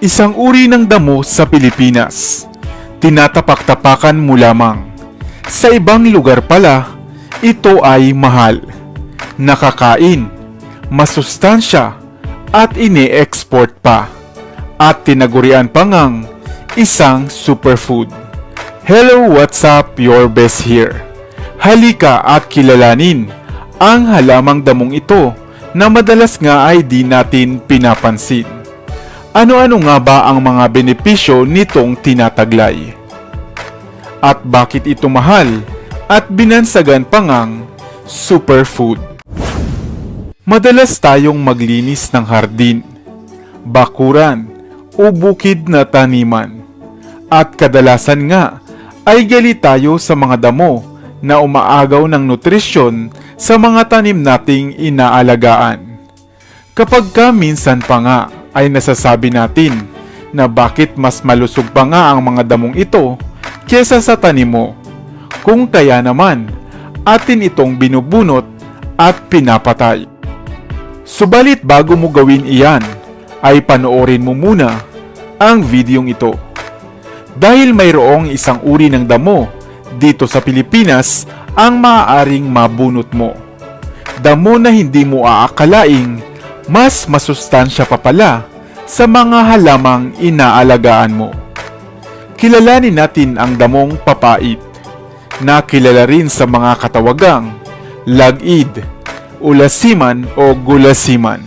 Isang uri ng damo sa Pilipinas. Tinatapak-tapakan mo lamang. Sa ibang lugar pala, ito ay mahal. Nakakain, masustansya, at ini-export pa. At tinagurian pa isang superfood. Hello, what's up? Your best here. Halika at kilalanin ang halamang damong ito na madalas nga ay di natin pinapansin. Ano-ano nga ba ang mga benepisyo nitong tinataglay? At bakit ito mahal at binansagan pa ngang superfood? Madalas tayong maglinis ng hardin, bakuran, o bukid na taniman. At kadalasan nga ay gali tayo sa mga damo na umaagaw ng nutrisyon sa mga tanim nating inaalagaan. Kapag ka minsan pa nga ay nasasabi natin na bakit mas malusog pa nga ang mga damong ito kesa sa tanim mo. Kung kaya naman, atin itong binubunot at pinapatay. Subalit bago mo gawin iyan, ay panoorin mo muna ang videong ito. Dahil mayroong isang uri ng damo dito sa Pilipinas ang maaaring mabunot mo. Damo na hindi mo aakalaing mas masustansya pa pala sa mga halamang inaalagaan mo. Kilalanin natin ang damong papait na kilala rin sa mga katawagang lagid, ulasiman o gulasiman.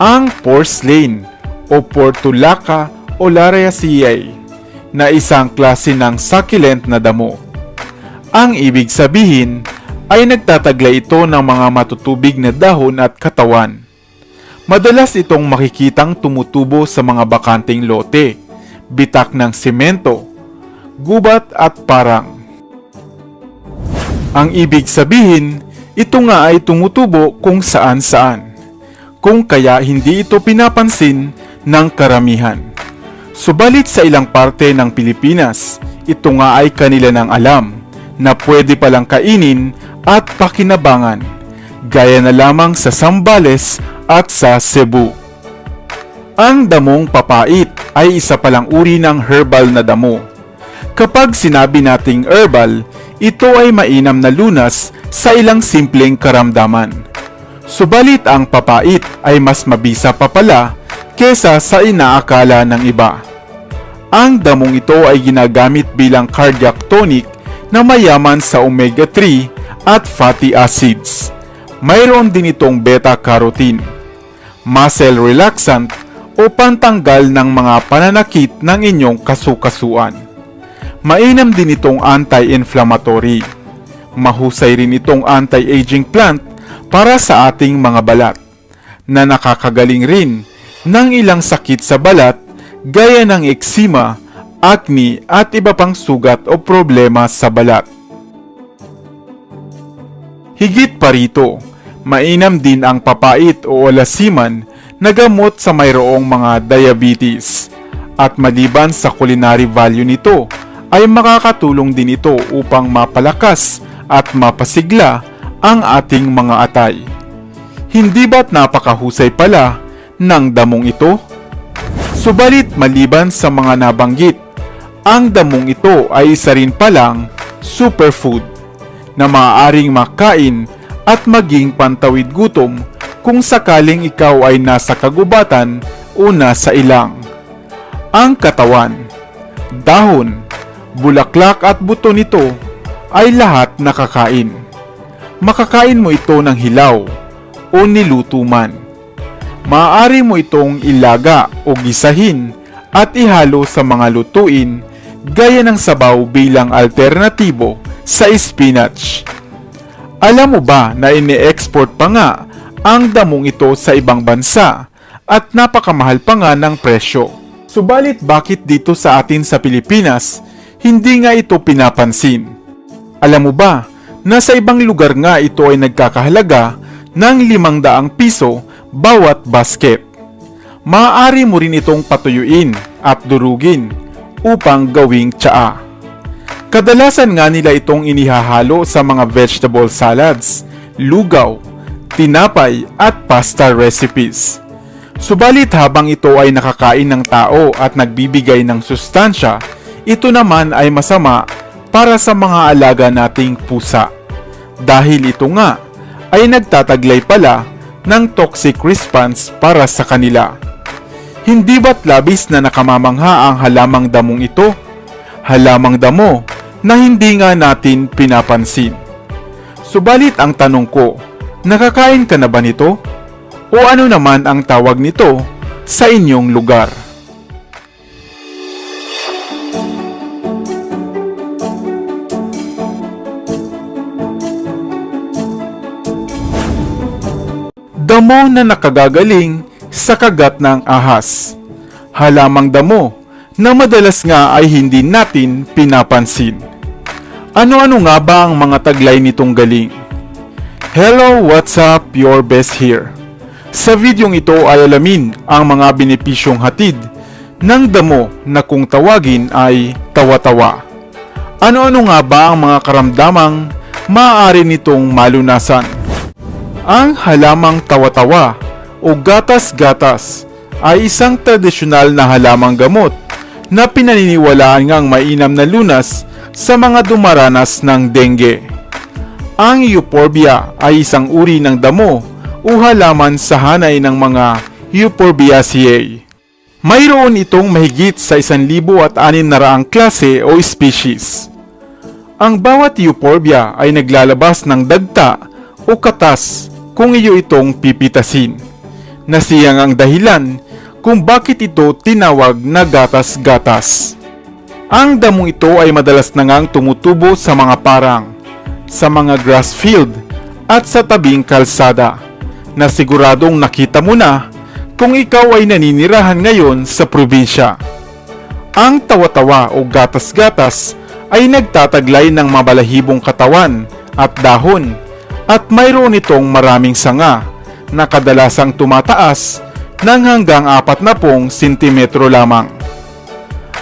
Ang porcelain o Portulaca olariaceae na isang klase ng succulent na damo. Ang ibig sabihin ay nagtataglay ito ng mga matutubig na dahon at katawan. Madalas itong makikitang tumutubo sa mga bakanting lote, bitak ng semento, gubat at parang. Ang ibig sabihin, ito nga ay tumutubo kung saan saan. Kung kaya hindi ito pinapansin ng karamihan. Subalit sa ilang parte ng Pilipinas, ito nga ay kanila ng alam na pwede palang kainin at pakinabangan, gaya na lamang sa Sambales at sa Cebu. Ang damong papait ay isa palang uri ng herbal na damo. Kapag sinabi nating herbal, ito ay mainam na lunas sa ilang simpleng karamdaman. Subalit ang papait ay mas mabisa pa pala kesa sa inaakala ng iba. Ang damong ito ay ginagamit bilang cardiac tonic na mayaman sa omega-3 at fatty acids. Mayroon din itong beta-carotene, muscle relaxant o pantanggal ng mga pananakit ng inyong kasukasuan. Mainam din itong anti-inflammatory. Mahusay rin itong anti-aging plant para sa ating mga balat na nakakagaling rin ng ilang sakit sa balat gaya ng eksima, acne at iba pang sugat o problema sa balat. Higit pa rito, mainam din ang papait o olasiman na gamot sa mayroong mga diabetes. At maliban sa culinary value nito, ay makakatulong din ito upang mapalakas at mapasigla ang ating mga atay. Hindi ba't napakahusay pala ng damong ito? Subalit maliban sa mga nabanggit, ang damong ito ay isa rin palang superfood na maaaring makain at maging pantawid gutom kung sakaling ikaw ay nasa kagubatan o nasa ilang. Ang katawan, dahon, bulaklak at buto nito ay lahat nakakain. Makakain mo ito ng hilaw o niluto man. Maaari mo itong ilaga o gisahin at ihalo sa mga lutuin gaya ng sabaw bilang alternatibo sa spinach. Alam mo ba na ini-export pa nga ang damong ito sa ibang bansa at napakamahal pa nga ng presyo. Subalit bakit dito sa atin sa Pilipinas hindi nga ito pinapansin? Alam mo ba na sa ibang lugar nga ito ay nagkakahalaga ng 500 piso bawat basket. Maaari mo rin itong patuyuin at durugin upang gawing tsaa. Kadalasan nga nila itong inihahalo sa mga vegetable salads, lugaw, tinapay at pasta recipes. Subalit habang ito ay nakakain ng tao at nagbibigay ng sustansya, ito naman ay masama para sa mga alaga nating pusa. Dahil ito nga ay nagtataglay pala ng toxic response para sa kanila. Hindi ba't labis na nakamamangha ang halamang damong ito? Halamang damo na hindi nga natin pinapansin. Subalit ang tanong ko, nakakain ka na ba nito? O ano naman ang tawag nito sa inyong lugar? Damo na nakagagaling sa kagat ng ahas. Halamang damo na madalas nga ay hindi natin pinapansin. Ano-ano nga ba ang mga taglay nitong galing? Hello, what's up? Your best here. Sa videong ito ay alamin ang mga benepisyong hatid ng damo na kung tawagin ay tawa-tawa. Ano-ano nga ba ang mga karamdamang maaari nitong malunasan? Ang halamang tawa-tawa o gatas-gatas ay isang tradisyonal na halamang gamot na pinaniniwalaan ngang mainam na lunas sa mga dumaranas ng dengue. Ang euphorbia ay isang uri ng damo o halaman sa hanay ng mga Euphorbiaceae. Mayroon itong mahigit sa 1,600 klase o species. Ang bawat euphorbia ay naglalabas ng dagta o katas kung iyo itong pipitasin. Nasiyang ang dahilan kung bakit ito tinawag na gatas-gatas. Ang damong ito ay madalas na ngang tumutubo sa mga parang, sa mga grass field at sa tabing kalsada na siguradong nakita mo na kung ikaw ay naninirahan ngayon sa probinsya. Ang tawa-tawa o gatas-gatas ay nagtataglay ng mabalahibong katawan at dahon at mayroon itong maraming sanga na kadalasang tumataas ng hanggang 40 sentimetro lamang.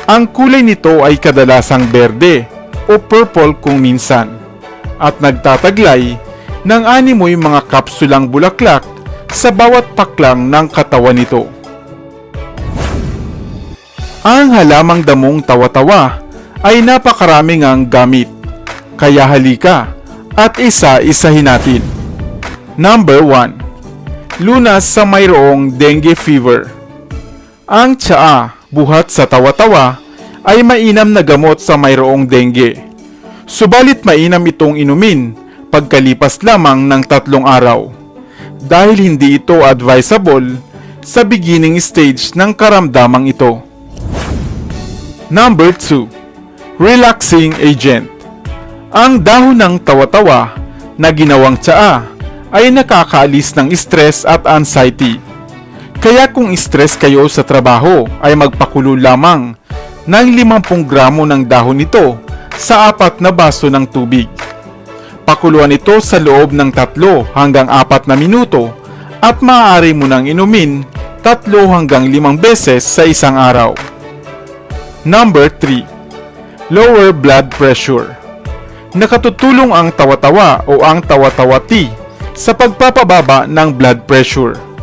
Ang kulay nito ay kadalasang berde o purple kung minsan at nagtataglay ng animoy mga kapsulang bulaklak sa bawat paklang ng katawan nito. Ang halamang damong tawa-tawa ay napakaraming ang gamit. Kaya halika at isa-isahin natin. Number 1. Lunas sa mayroong dengue fever. Ang tsaa, buhat sa tawa-tawa, ay mainam na gamot sa mayroong dengue. Subalit mainam itong inumin pagkalipas lamang ng tatlong araw. Dahil hindi ito advisable sa beginning stage ng karamdamang ito. Number 2. Relaxing agent. Ang dahon ng tawa-tawa na ginawang tsaa ay nakakaalis ng stress at anxiety. Kaya kung stress kayo sa trabaho ay magpakulo lamang ng 50 gramo ng dahon nito sa apat na baso ng tubig. Pakuluan ito sa loob ng 3 hanggang 4 na minuto at maaari mo nang inumin 3 hanggang 5 beses sa isang araw. Number 3. Lower blood pressure. Nakatutulong ang tawa-tawa o ang tawa-tawa tea sa pagpapababa ng blood pressure.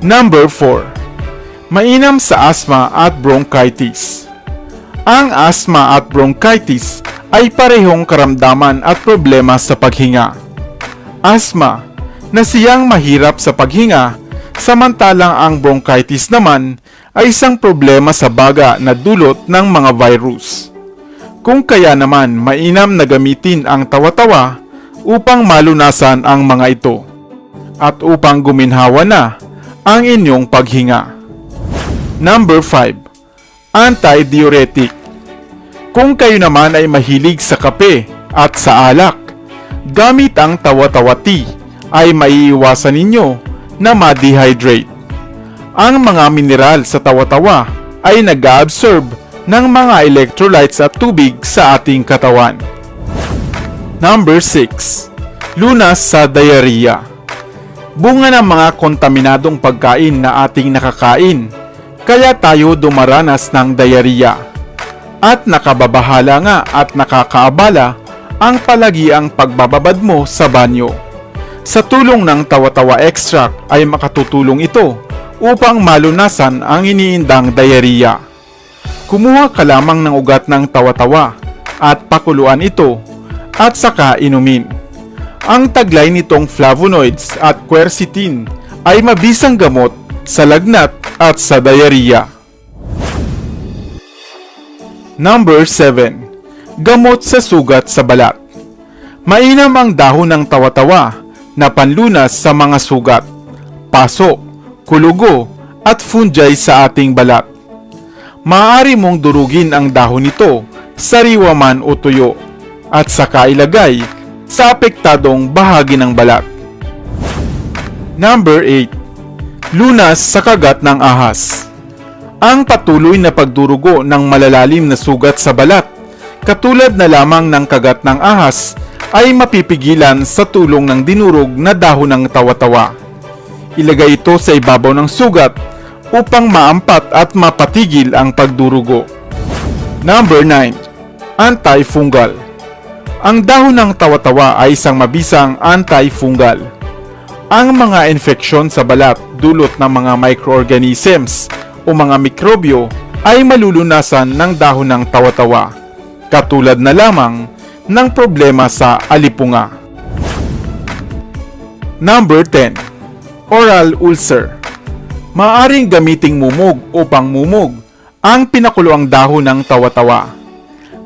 Number 4. Mainam sa asthma at bronchitis. Ang asthma at bronchitis ay parehong karamdaman at problema sa paghinga. Asthma na siyang mahirap sa paghinga samantalang ang bronchitis naman ay isang problema sa baga na dulot ng mga virus. Kung kaya naman mainam na gamitin ang tawa-tawa upang malunasan ang mga ito at upang guminhawa na ang inyong paghinga. Number 5. Antidiuretic. Kung kayo naman ay mahilig sa kape at sa alak, gamit ang tawa-tawa tea ay maiiwasan ninyo na ma-dehydrate. Ang mga mineral sa tawa-tawa ay nag-absorb ng mga electrolytes at tubig sa ating katawan. Number 6. Lunas sa diarrhea. Bunga ng mga kontaminadong pagkain na ating nakakain, kaya tayo dumaranas ng diarrhea. At nakababahala nga at nakakaabala ang palagiang pagbababad mo sa banyo. Sa tulong ng tawa-tawa extract ay makatutulong ito upang malunasan ang iniindang diarrhea. Kumuha ka lamang ng ugat ng tawa-tawa at pakuluan ito at saka inumin. Ang taglay nitong flavonoids at quercetin ay mabisang gamot sa lagnat at sa diarrhea. Number 7. Gamot sa sugat sa balat. Mainam ang dahon ng tawa-tawa na panlunas sa mga sugat, paso, kulugo, at fungi sa ating balat. Maaari mong durugin ang dahon nito, sariwa man o tuyo, at saka ilagay sa apektadong bahagi ng balat. Number 8. Lunas sa kagat ng ahas. Ang patuloy na pagdurugo ng malalalim na sugat sa balat, katulad na lamang ng kagat ng ahas, ay mapipigilan sa tulong ng dinurog na dahon ng tawa-tawa. Ilagay ito sa ibabaw ng sugat upang maampat at mapatigil ang pagdurugo. Number 9. Antifungal. Ang dahon ng tawa-tawa ay isang mabisang antifungal. Ang mga infeksyon sa balat dulot ng mga microorganisms o mga mikrobyo ay malulunasan ng dahon ng tawa-tawa, katulad na lamang ng problema sa alipunga. Number 10. Oral ulcer. Maaring gamiting mumog upang mumog ang pinakuluang dahon ng tawa-tawa.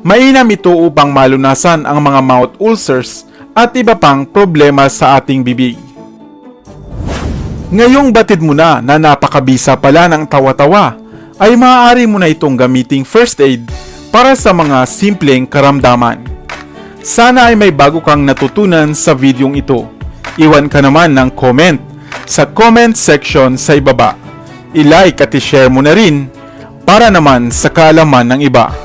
Mainam ito upang malunasan ang mga mouth ulcers at iba pang problema sa ating bibig. Ngayong batid mo na na napakabisa pala ng tawa-tawa, ay maaari mo na itong gamiting first aid para sa mga simpleng karamdaman. Sana ay may bago kang natutunan sa videong ito. Iwan ka naman ng comment sa comment section sa ibaba. I-like at i-share mo na rin para naman sa kaalaman ng iba.